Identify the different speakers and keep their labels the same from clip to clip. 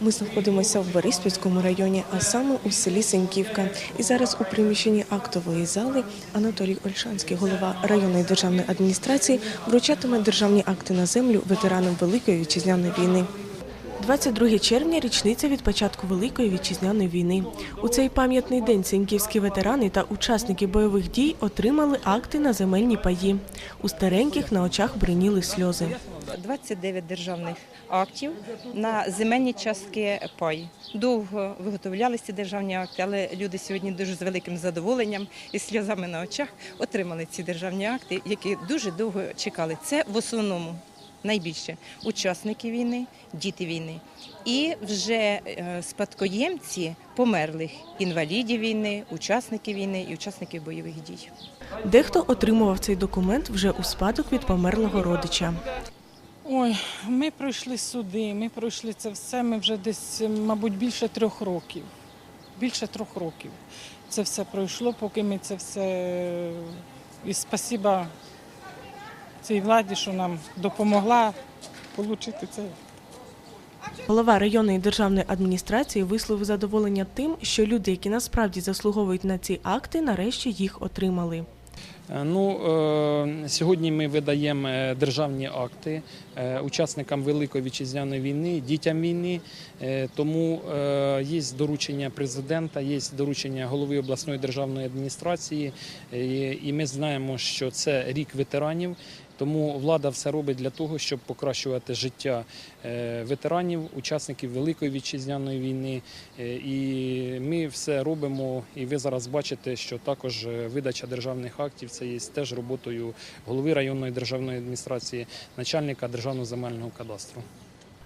Speaker 1: Ми знаходимося в Бориспільському районі, а саме у селі Сеньківка. І зараз у приміщенні актової зали Анатолій Ольшанський, голова районної державної адміністрації, вручатиме державні акти на землю ветеранам Великої вітчизняної війни. 22 червня – річниця від початку Великої вітчизняної війни. У цей пам'ятний день сеньківські ветерани та учасники бойових дій отримали акти на земельні паї. У стареньких на очах бриніли сльози.
Speaker 2: 29 державних актів на земельні частки пай. Довго виготовлялися державні акти, але люди сьогодні дуже з великим задоволенням і сльозами на очах отримали ці державні акти, які дуже довго чекали. Це в основному найбільше учасники війни, діти війни і вже е, спадкоємці померлих інвалідів війни, учасників війни і учасників бойових дій.
Speaker 1: Дехто отримував цей документ вже у спадок від померлого родича.
Speaker 3: Ой, ми пройшли суди, ми пройшли це все. Ми вже десь, мабуть, більше трьох років. Більше трьох років. Це все пройшло, поки ми це все. І спасіба цій владі, що нам допомогла отримати це.
Speaker 1: Голова районної державної адміністрації висловив задоволення тим, що люди, які насправді заслуговують на ці акти, нарешті їх отримали.
Speaker 4: Е, Ну, е, сьогодні ми видаємо е, державні акти учасникам Великої вітчизняної війни, дітям війни. Тому є доручення президента, є доручення голови обласної державної адміністрації, і ми знаємо, що це рік ветеранів. Тому влада все робить для того, щоб покращувати життя ветеранів, учасників Великої вітчизняної війни. І ми все робимо. І ви зараз бачите, що також видача державних актів це є теж роботою голови районної державної адміністрації, начальника державного земельного кадастру.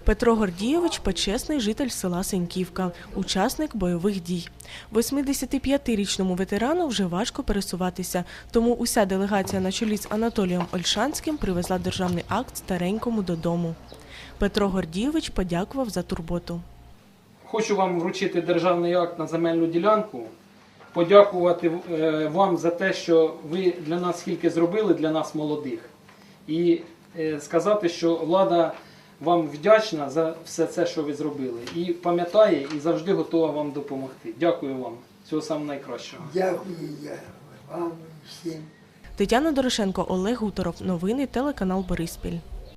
Speaker 1: Петро Гордійович – почесний житель села Сеньківка, учасник бойових дій. 85-річному ветерану вже важко пересуватися, тому уся делегація на чолі з Анатолієм Ольшанським привезла державний акт старенькому додому. Петро Гордійович подякував за турботу.
Speaker 4: Хочу вам вручити державний акт на земельну ділянку, подякувати е, вам за те, що ви для нас скільки зробили, для нас молодих. І е, сказати, що влада вам вдячна за все це, що ви зробили. І пам'ятає, і завжди готова вам допомогти. Дякую вам. Всього самого найкращого.
Speaker 5: Дякую я вам всім.
Speaker 1: Тетяна Дорошенко, Олег Гуторов. Новини телеканал Бориспіль.